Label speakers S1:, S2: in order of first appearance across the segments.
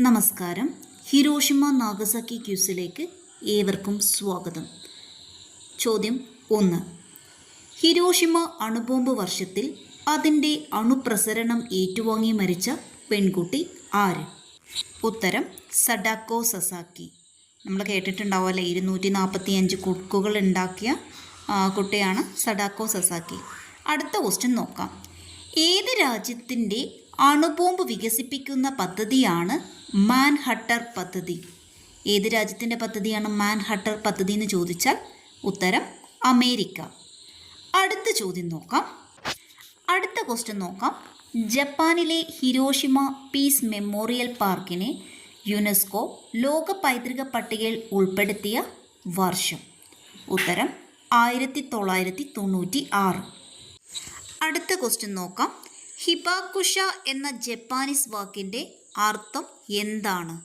S1: നമസ്കാരം. Hiroshima Nagasaki ക്യൂസിലേക്ക് ഏവർക്കും സ്വാഗതം. ചോദ്യം ഒന്ന്. ഹിരോഷിമ അണുബോംബ് വർഷത്തിൽ അതിന്റെ അണുപ്രസരണം ഏറ്റുവാങ്ങി മരിച്ച പെൺകുട്ടി ആര്? ഉത്തരം സഡാക്കോ സസാക്കി. നമ്മൾ കേട്ടിട്ടുണ്ടാവുമല്ലേ ഇരുന്നൂറ്റി നാൽപ്പത്തി അഞ്ച് കുക്കുകൾ ഉണ്ടാക്കിയ കുട്ടിയാണ് സഡാക്കോ സസാക്കി. അടുത്ത ക്വസ്റ്റ്യൻ നോക്കാം. ഏത് രാജ്യത്തിന്റെ അണുബോംബ് വികസിപ്പിക്കുന്ന പദ്ധതിയാണ് മാൻഹട്ടർ പദ്ധതി. ഏത് രാജ്യത്തിന്റെ പദ്ധതിയാണ് മാൻഹട്ടർ പദ്ധതി എന്ന് ചോദിച്ചാൽ ഉത്തരം അമേരിക്ക. അടുത്ത ചോദ്യം നോക്കാം. അടുത്ത ക്വസ്റ്റ്യൻ നോക്കാം. ജപ്പാനിലെ ഹിരോഷിമ പീസ് മെമ്മോറിയൽ പാർക്കിനെ യുനെസ്കോ ലോക പൈതൃക പട്ടികയിൽ ഉൾപ്പെടുത്തിയ വർഷം. ഉത്തരം ആയിരത്തി തൊള്ളായിരത്തി തൊണ്ണൂറ്റി ആറ് അടുത്ത ക്വസ്റ്റ്യൻ നോക്കാം. ഹിബാക്കുഷ എന്ന ജപ്പാനീസ് വാക്കിന്റെ അർത്ഥം എന്താണ്?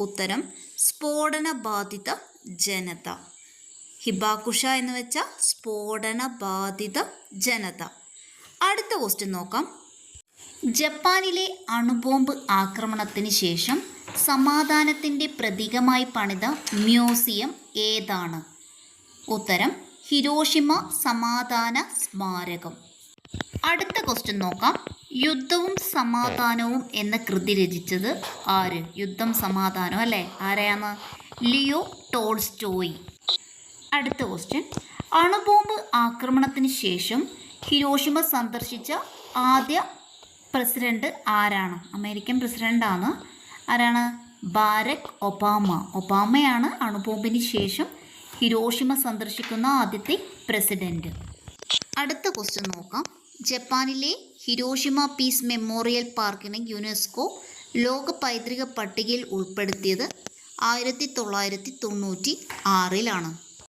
S1: ഉത്തരം സ്ഫോടന ബാധിത ജനത. ഹിബാകുഷ എന്ന് വെച്ചാൽ സ്ഫോടന ബാധിത ജനത. അടുത്ത ക്വസ്റ്റ്യൻ നോക്കാം. ജപ്പാനിലെ അണുബോംബ് ആക്രമണത്തിന് ശേഷം സമാധാനത്തിന്റെ പ്രതീകമായി പണിത മ്യൂസിയം ഏതാണ്? ഉത്തരം ഹിരോഷിമ സമാധാന സ്മാരകം. അടുത്ത ക്വസ്റ്റ്യൻ നോക്കാം. യുദ്ധവും സമാധാനവും എന്ന കൃതി രചിച്ചത് ആര്? യുദ്ധം സമാധാനം അല്ലേ? ആരെയാണ്? Leo Tolstoy. അടുത്ത ക്വസ്റ്റ്യൻ അണുബോംബ് ആക്രമണത്തിന് ശേഷം ഹിരോഷിമ സന്ദർശിച്ച ആദ്യ പ്രസിഡന്റ് ആരാണ്? അമേരിക്കൻ പ്രസിഡന്റാണ് ആരാണ്? Barak Obama. ഒബാമയാണ് അണുബോംബിന് ശേഷം ഹിരോഷിമ സന്ദർശിക്കുന്ന ആദ്യത്തെ പ്രസിഡന്റ് അടുത്ത ക്വസ്റ്റ്യൻ നോക്കാം. ജപ്പാനിലെ ഹിരോഷിമ പീസ് മെമ്മോറിയൽ പാർക്കിനെ യുനെസ്കോ ലോക പൈതൃക പട്ടികയിൽ ഉൾപ്പെടുത്തിയത് ആയിരത്തി തൊള്ളായിരത്തി തൊണ്ണൂറ്റി ആറിലാണ്.